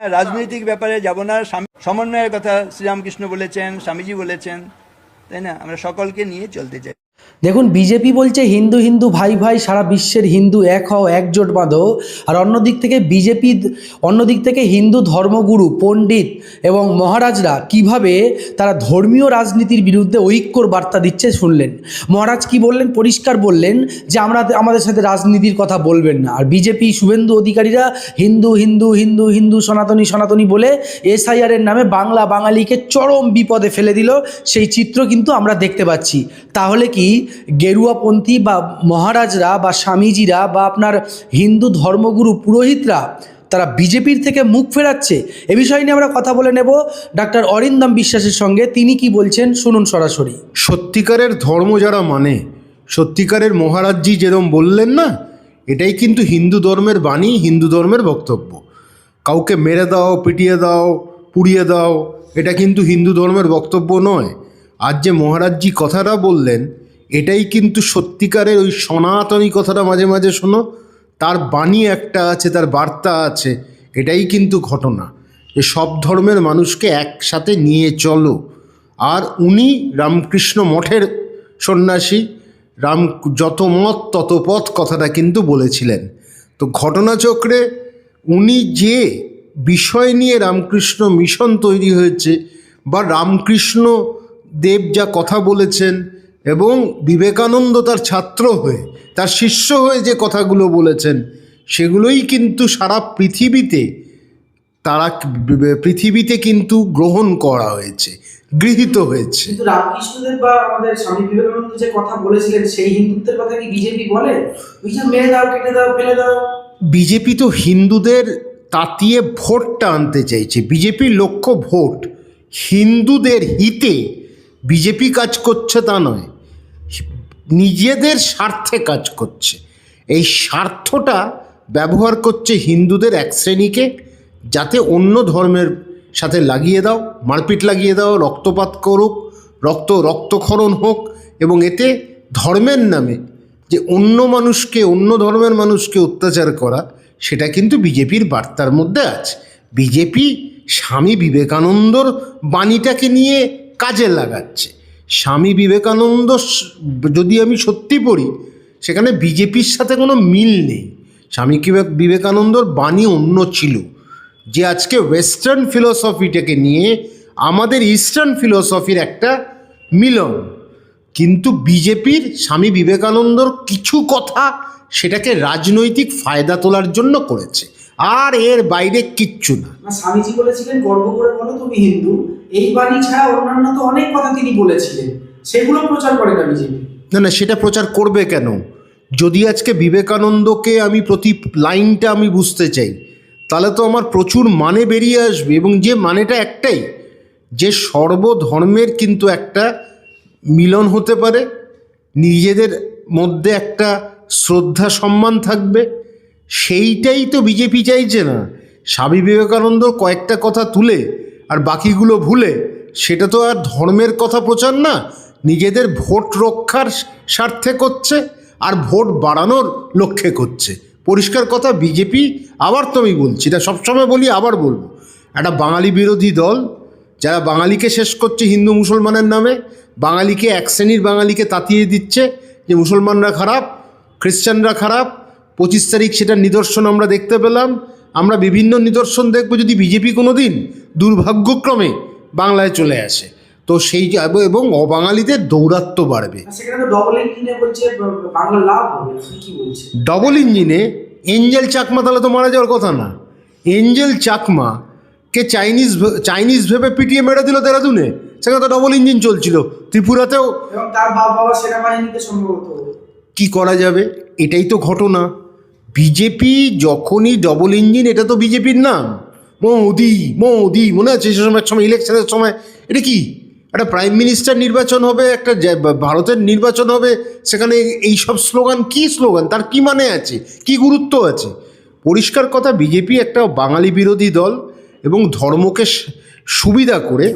রাজনৈতিক ব্যাপারে যাব না। সমন্বয়ের কথা শ্রীরামকৃষ্ণ বলেছেন, স্বামীজি বলেছেন, তাই না? আমরা সকলকে নিয়ে চলতে চাই। দেখুন, বিজেপি বলছে হিন্দু হিন্দু ভাই ভাই, সারা বিশ্বের হিন্দু এক হও, একজোট বাঁধো। আর অন্যদিক থেকে বিজেপি, অন্যদিক থেকে হিন্দু ধর্মগুরু, পণ্ডিত এবং মহারাজরা কীভাবে তারা ধর্মীয় রাজনীতির বিরুদ্ধে ঐক্যর বার্তা দিচ্ছে শুনলেন। মহারাজ কি বললেন? পরিষ্কার বললেন যে, আমরা আমাদের সাথে রাজনীতির কথা বলবেন না। আর বিজেপি, শুভেন্দু অধিকারীরা হিন্দু হিন্দু হিন্দু হিন্দু, সনাতনী সনাতনী বলে এসআইআরের নামে বাংলা বাঙালিকে চরম বিপদে ফেলে দিল। সেই চিত্র কিন্তু আমরা দেখতে পাচ্ছি। তাহলে কি গেরুয়াপন্থী বা মহারাজরা বা স্বামীজিরা বা আপনার হিন্দু ধর্মগুরু পুরোহিতরা, তারা বিজেপির থেকে মুখ ফেরাচ্ছে। এ বিষয় নিয়ে আমরা কথা বলে নেব ডাক্তার অরিন্দম বিশ্বাসের সঙ্গে। তিনি কি বলছেন শুনুন সরাসরি। সত্যিকারের ধর্ম যারা মানে সত্যিকারের মহারাজজি যেরম বললেন না, এটাই কিন্তু হিন্দু ধর্মের বাণী, হিন্দু ধর্মের বক্তব্য। কাউকে মেরে দাও, পিটিয়ে দাও, পুড়িয়ে দাও, এটা কিন্তু হিন্দু ধর্মের বক্তব্য নয়। আজ যে মহারাজজি কথাটা বললেন এটাই কিন্তু সত্যিকারের ওই সনাতনী কথাটা মাঝে মাঝে শোনো, তার বাণী একটা আছে, তার বার্তা আছে, এটাই কিন্তু ঘটনা। যে সব ধর্মের মানুষকে একসাথে নিয়ে চলো। আর উনি রামকৃষ্ণ মঠের সন্ন্যাসী, রাম যত মত তত পথ কথাটা কিন্তু বলেছিলেন। তো ঘটনাচক্রে উনি যে বিষয় নিয়ে রামকৃষ্ণ মিশন তৈরি হয়েছে বা রামকৃষ্ণ দেব যা কথা বলেছেন এবং বিবেকানন্দ তার ছাত্র হয়ে তার শিষ্য হয়ে যে কথাগুলো বলেছেন সেগুলোই কিন্তু সারা পৃথিবীতে তারা পৃথিবীতে কিন্তু গ্রহণ করা হয়েছে গৃহীত হয়েছে। কিন্তু রামকৃষ্ণদেব বা আমাদের স্বামী বিবেকানন্দ যে কথা বলেছিলেন সেই হিন্দুত্বের কথা কি বিজেপি বলে? ওই যে মেরে দাও কেটে দাও ফেলে দাও। বিজেপি তো হিন্দুদের তাতিয়ে ভোটটা আনতে চাইছে বিজেপির লক্ষ্য ভোট। হিন্দুদের হিতে বিজেপি কাজ করছে তা নয়। নিজেদের স্বার্থে কাজ করছে। এই স্বার্থটা ব্যবহার করছে হিন্দুদের এক শ্রেণীকে, যাতে অন্য ধর্মের সাথে লাগিয়ে দাও, মারপিট লাগিয়ে দাও, রক্তপাত করুক, রক্ত, রক্তক্ষরণ হোক, এবং এতে ধর্মের নামে যে অন্য মানুষকে, অন্য ধর্মের মানুষকে অত্যাচার করা, সেটা কিন্তু বিজেপির বার্তার মধ্যে আছে। বিজেপি স্বামী বিবেকানন্দর বাণীটাকে নিয়ে কাজে লাগাচ্ছে। স্বামী বিবেকানন্দ যদি আমি সত্যি পড়ি, সেখানে বিজেপির সাথে কোনো মিল নেই। স্বামী বিবে- বিবেকানন্দর বাণী অন্য ছিল। যে আজকে ওয়েস্টার্ন ফিলোসফিটাকে নিয়ে আমাদের ইস্টার্ন ফিলোসফির একটা মিলন। কিন্তু বিজেপির স্বামী বিবেকানন্দর কিছু কথা সেটাকে রাজনৈতিক ফায়দা তোলার জন্য করেছে। আর এর বাইরে কিচ্ছু না। না স্বামীজি বলেছিলেন গর্ব করে বলো তুমি হিন্দু এই বাণী ছাড়া অন্যান্য তো অনেক কথা তিনি বলেছিলেন। সেগুলো প্রচার করে না বিজেপি। না না সেটা প্রচার করবে কেন? যদি আজকে বিবেকানন্দকে আমি প্রতি লাইনটা আমি বুঝতে চাই তাহলে তো আমার প্রচুর মানে বেরিয়ে আসবে এবং যে মানেটা একটাই যে সর্বধর্মের কিন্তু একটা মিলন হতে পারে নিজেদের মধ্যে একটা শ্রদ্ধা সম্মান থাকবে সেইটাই তো বিজেপি চাইছে না। স্বামী বিবেকানন্দ কয়েকটা কথা তুলে আর বাকিগুলো ভুলে, সেটা তো আর ধর্মের কথা প্রচার না, নিজেদের ভোট রক্ষার স্বার্থে করছে আর ভোট বাড়ানোর লক্ষ্যে করছে। পরিষ্কার কথা, বিজেপি আবার তো আমি বলছি, এটা সবসময় বলি, আবার বলব। একটা বাঙালি বিরোধী দল, যারা বাঙালিকে শেষ করছে হিন্দু মুসলমানের নামে, বাঙালিকে এক শ্রেণির বাঙালিকে তাতিয়ে দিচ্ছে যে মুসলমানরা খারাপ, খ্রিস্টানরা খারাপ পঁচিশ তারিখ সেটার নিদর্শন আমরা দেখতে পেলাম। আমরা বিভিন্ন নিদর্শন দেখব যদি বিজেপি কোনো দিন দুর্ভাগ্যক্রমে বাংলায় চলে আসে। তো সেই এবং অবাঙালিদের দৌরাত্ম্য বাড়বে। ডবল ইঞ্জিনে এঞ্জেল চাকমা তাহলে তো মারা যাওয়ার কথা না। এঞ্জেল চাকমা কে চাইনিজ চাইনিজ ভেবে পিটিয়ে মেরে দিল দেরাদুনে। সেখানে তো ডবল ইঞ্জিন চলছিল। ত্রিপুরাতেও তার বাবা সেনাবাহিনীতে সম্ভবত। কি করা যাবে? এটাই তো ঘটনা। বিজেপি যখনই ডবল ইঞ্জিন এটা তো বিজেপির নাম। মোদি মোদি মনে আছে সে সময় সময় ইলেকশনের সময়? এটা কি? একটা প্রাইম মিনিস্টার নির্বাচন হবে একটা ভারতের নির্বাচন হবে সেখানে এই সব স্লোগান কি স্লোগান তার কি মানে আছে? কি গুরুত্ব আছে? পরিষ্কার কথা বিজেপি একটা বাঙালি বিরোধী দল এবং ধর্মকে সুবিধা করে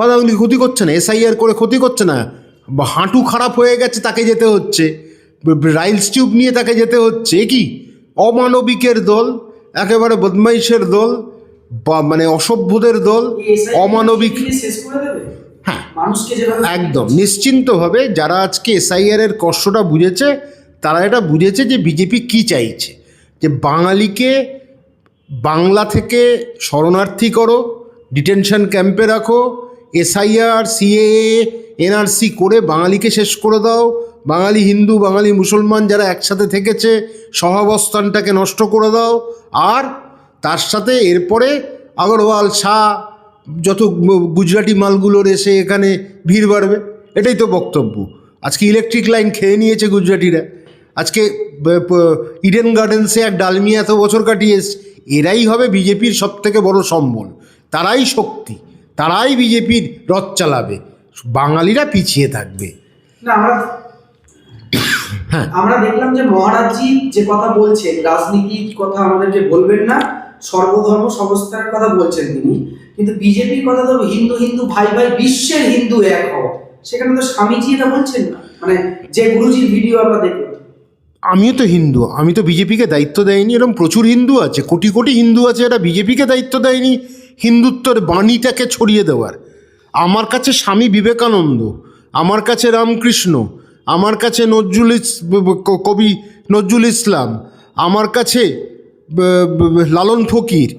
বাঙালিকে ক্ষতি করছে না এসআইআর করে ক্ষতি করছে না। বা হাঁটু খারাপ হয়ে গেছে তাকে যেতে হচ্ছে। রাইলস টিউব নিয়ে তাকে যেতে হচ্ছে। কি? অমানবিকের দল একেবারে বদমাইশের দল বা মানে অসভ্যদের দল অমানবিক হ্যাঁ। একদম। নিশ্চিন্তভাবে যারা আজকে এসআইআর এর কষ্টটা বুঝেছে তারা এটা বুঝেছে যে বিজেপি কি চাইছে। যে বাঙালিকে বাংলা থেকে শরণার্থী করো ডিটেনশন ক্যাম্পে রাখো এসআইআর সিএএ এনআরসি করে বাঙালিকে শেষ করে দাও বাঙালি হিন্দু, বাঙালি মুসলমান যারা একসাথে থেকেছে, সহাবস্থানটাকে নষ্ট করে দাও আর তার সাথে এরপরে আগরওয়াল, শাহ, যত গুজরাটি মালগুলোর এসে এখানে ভিড় বাড়বে, এটাই তো বক্তব্য আজকে ইলেকট্রিক লাইন খেয়ে নিয়েছে গুজরাটিরা আজকে ইডেন গার্ডেন্সে এক ডালমিয়া এত বছর কাটিয়ে এসছে। এরাই হবে বিজেপির সব থেকে বড় সম্বল তারাই শক্তি, তারাই বিজেপির রথ চালাবে বাঙালিরা পিছিয়ে থাকবে না, আমরা। আমরা দেখলাম যে মহারাজজি যে কথা বলছেন রাজনীতির কথা আমাদেরকে বলবেন না সর্বধর্ম সমস্তার কথা বলছেন তিনি। কিন্তু বিজেপির কথা তো হিন্দু হিন্দু ভাই ভাই বিশ্বের হিন্দু এক হও। সেখানে তো স্বামীজি এটা বলছেন না। মানে যে গুরুজির ভিডিও আমরা দেখলাম। আমিও তো হিন্দু আমি তো বিজেপিকে দায়িত্ব দেয়নি এরকম প্রচুর হিন্দু আছে কোটি কোটি হিন্দু আছে এরা বিজেপিকে দায়িত্ব দেয়নি হিন্দুত্বর বাণীটাকে ছড়িয়ে দেওয়ার। আমার কাছে স্বামী বিবেকানন্দ আমার কাছে রামকৃষ্ণ আমার কাছে নজরুল ইস- কবি নজরুল ইসলাম আমার কাছে লালন ফকির।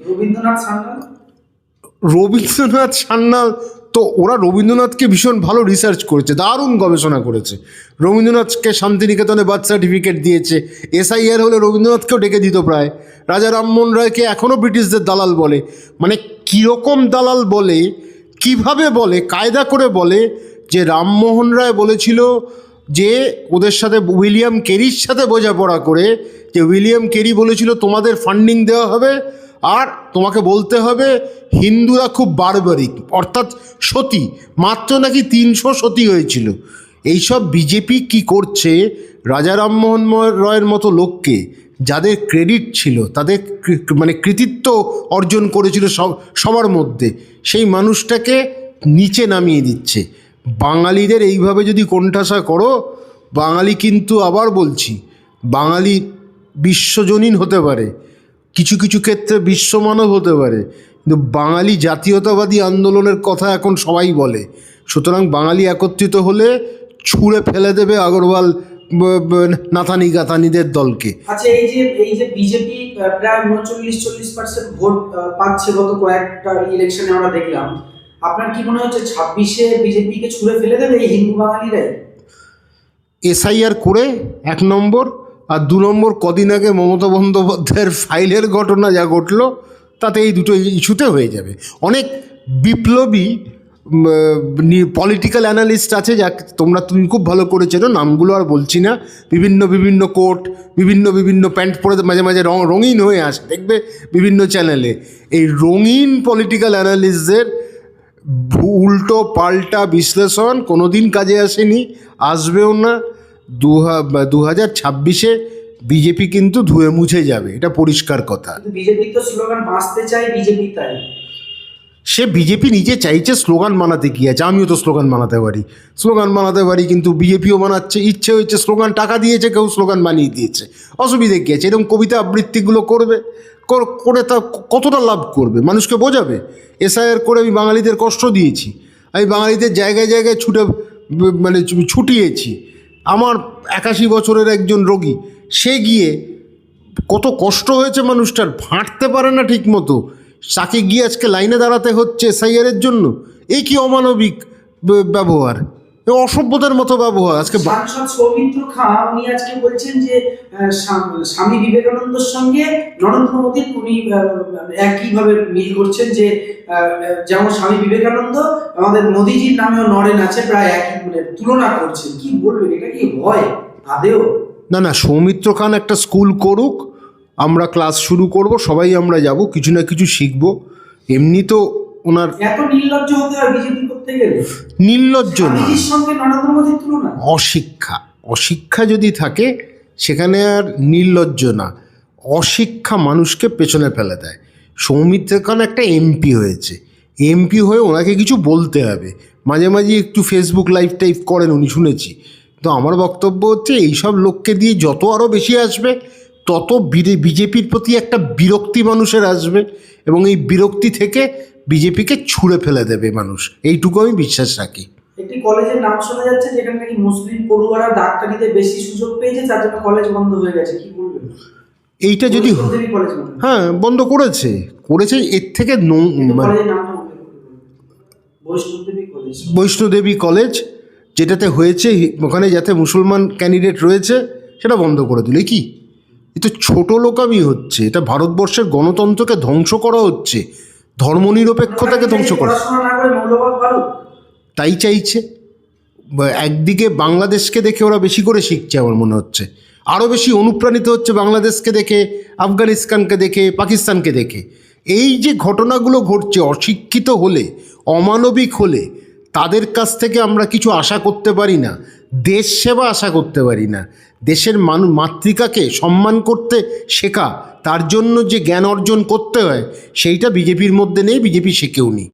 রবীন্দ্রনাথ সান্যাল? তো ওরা রবীন্দ্রনাথকে ভীষণ ভালো রিসার্চ করেছে দারুণ গবেষণা করেছে। রবীন্দ্রনাথকে শান্তিনিকেতনে বার্থ সার্টিফিকেট দিয়েছে এসআইআর হলে রবীন্দ্রনাথকেও ডেকে দিত প্রায়। রাজা রামমোহন রায়কে এখনও ব্রিটিশদের দালাল বলে। মানে কীরকম দালাল বলে কীভাবে বলে কায়দা করে বলে যে রামমোহন রায় বলেছিল যে ওদের সাথে উইলিয়াম কেরির সাথে বোঝাপড়া করে যে উইলিয়াম কেরি বলেছিল তোমাদের ফান্ডিং দেওয়া হবে আর তোমাকে বলতে হবে হিন্দুরা খুব বারবারিক, অর্থাৎ সতী, মাত্র নাকি তিনশো সতী হয়েছিল। এইসব বিজেপি কি করছে? রাজা রামমোহন রয়ের মতো লোককে যাদের ক্রেডিট ছিল, তাদের মানে কৃতিত্ব অর্জন করেছিল সব, সবার মধ্যে, সেই মানুষটাকে নিচে নামিয়ে দিচ্ছে। বাঙালিদের এইভাবে যদি কোণঠাসা করো, বাঙালি কিন্তু আবার বলছি, বাঙালি বিশ্বজনীন হতে পারে, কিছু কিছু ক্ষেত্রে বিশ্বমানব হতে পারে, কিন্তু বাঙালি জাতীয়তাবাদী আন্দোলনের কথা এখন সবাই বলে। সুতরাং বাঙালি একত্রিত হলে ছুঁড়ে ফেলে দেবে আগরওয়াল নাথানি গাথানিদের দলকে। আচ্ছা এই যে এই যে বিজেপি প্রায় উনচল্লিশ, চল্লিশ পার্সেন্ট ভোট পাচ্ছে গত কয়েকটা ইলেকশনে আমরা দেখলাম। আপনার কি মনে হচ্ছে ছাব্বিশে বিজেপিকে ছুঁড়ে ফেলে দেবে এই হিন্দু বাঙালিরাই? এসআইআর করে এক নম্বর আর দু নম্বর কদিন আগে মমতা বন্দ্যোপাধ্যায়ের ফাইলের ঘটনা যা ঘটলো, তাতে এই দুটো ইস্যুতে হয়ে যাবে। অনেক বিপ্লবী পলিটিক্যাল অ্যানালিস্ট আছে যা তোমরা তুমি খুব ভালো করে চেনো, নামগুলো আর বলছি না। বিভিন্ন বিভিন্ন কোট বিভিন্ন বিভিন্ন প্যান্ট পরে মাঝে মাঝে রং রঙিন হয়ে আসে। দেখবে বিভিন্ন চ্যানেলে এই রঙিন পলিটিক্যাল অ্যানালিস্টদের উল্টো পাল্টা বিশ্লেষণ কোনোদিন কাজে আসেনি আসবেও না। দু দু হাজার ছাব্বিশে বিজেপি কিন্তু ধুয়ে মুছে যাবে এটা পরিষ্কার কথা। বিজেপি তো স্লোগান বাঁচতে চাই বিজেপি তাই। সে বিজেপি নিজে চাইছে স্লোগান বানাতে কি আছে আমিও তো স্লোগান বানাতে পারি। স্লোগান বানাতে পারি কিন্তু বিজেপিও বানাচ্ছে ইচ্ছে হচ্ছে স্লোগান টাকা দিয়েছে কেউ স্লোগান বানিয়ে দিয়েছে। অসুবিধে কী আছে? এরকম কবিতা আবৃত্তিগুলো করবে। কর- তা কতটা লাভ করবে? মানুষকে বোঝাবে? এসআইআর করে আমি বাঙালিদের কষ্ট দিয়েছি। আমি বাঙালিদের জায়গায় জায়গায় ছুটে মানে ছুটিয়েছি। আমার একাশি বছরের একজন রোগী, সে গিয়ে কত কষ্ট হয়েছে মানুষটার ফাঁটতে পারে না ঠিক মতো তাকে গিয়ে আজকে লাইনে দাঁড়াতে হচ্ছে এসআইআরের জন্য? এই কি অমানবিক ব্যবহার? অসভ্যতার মতো ব্যবহার আজকে সাংসদ সৌমিত্র খাঁ উনি আজকে বলছেন যে স্বামী বিবেকানন্দের সঙ্গে নরেন্দ্র মোদীর উনি একইভাবে মিল করছেন যে যেমন স্বামী বিবেকানন্দ আমাদের মোদিজির নামেও নরেন আছে প্রায় একই মানে তুলনা করছেন। কি বলবেন এটা কি হয় আদেও না না সৌমিত্র খান একটা স্কুল করুক আমরা ক্লাস শুরু করব সবাই আমরা যাব কিছু না কিছু শিখব। এমনি তো ওনার এত নির্লজ্জ হতে হয় বিজেপি করতে গেলে? নির্লজ্জ না। সঙ্গে নরেন্দ্র মোদীর তুলনা? অশিক্ষা। অশিক্ষা যদি থাকে সেখানে আর নির্লজ্জ না। অশিক্ষা মানুষকে পেছনে ফেলে দেয়। সৌমিত্র খান একটা এমপি হয়েছে। এমপি হয়ে ওনাকে কিছু বলতে হবে। মাঝে মাঝে একটু ফেসবুক লাইভ টাইপ করেন উনি শুনেছি। তো আমার বক্তব্য হচ্ছে এইসব লোককে দিয়ে যত আরও বেশি আসবে তত বিজেপির প্রতি একটা বিরক্তি মানুষের আসবে। এবং এই বিরক্তি থেকে বিজেপিকে ছুঁড়ে ফেলে দেবে মানুষ। এইটুকু আমি বিশ্বাস রাখি। একটি কলেজের নাম শোনা যাচ্ছে যেখানে নাকি মুসলিম পড়ুয়ারা ডাক্তারিতে বেশি সুযোগ পেয়েছে তার জন্য কলেজ বন্ধ হয়ে গেছে। কি বলবেন? এইটা যদি হ্যাঁ বন্ধ করেছে। করেছে এর থেকে মানে বৈষ্ণোদেবী কলেজ। যেটাতে হয়েছে ওখানে যাতে মুসলমান ক্যান্ডিডেট রয়েছে সেটা বন্ধ করে দিল। কি? এ তো ছোটো লোকামি হচ্ছে। এটা ভারতবর্ষের গণতন্ত্রকে ধ্বংস করা হচ্ছে। ধর্মনিরপেক্ষতাকে ধ্বংস করা। তাই চাইছে। একদিকে বাংলাদেশকে দেখে ওরা বেশি করে শিখছে আমার মনে হচ্ছে। আরও বেশি অনুপ্রাণিত হচ্ছে বাংলাদেশকে দেখে আফগানিস্তানকে দেখে পাকিস্তানকে দেখে। এই যে ঘটনাগুলো ঘটছে অশিক্ষিত হলে অমানবিক হলে তাদের কাছ থেকে আমরা কিছু আশা করতে পারি না। দেশ সেবা আশা করতে পারি না। দেশের মানুষ মাতৃকাকে সম্মান করতে শেখা, তার জন্য যে জ্ঞান অর্জন করতে হয়, সেইটা বিজেপির মধ্যে নেই, বিজেপি শেখেও নি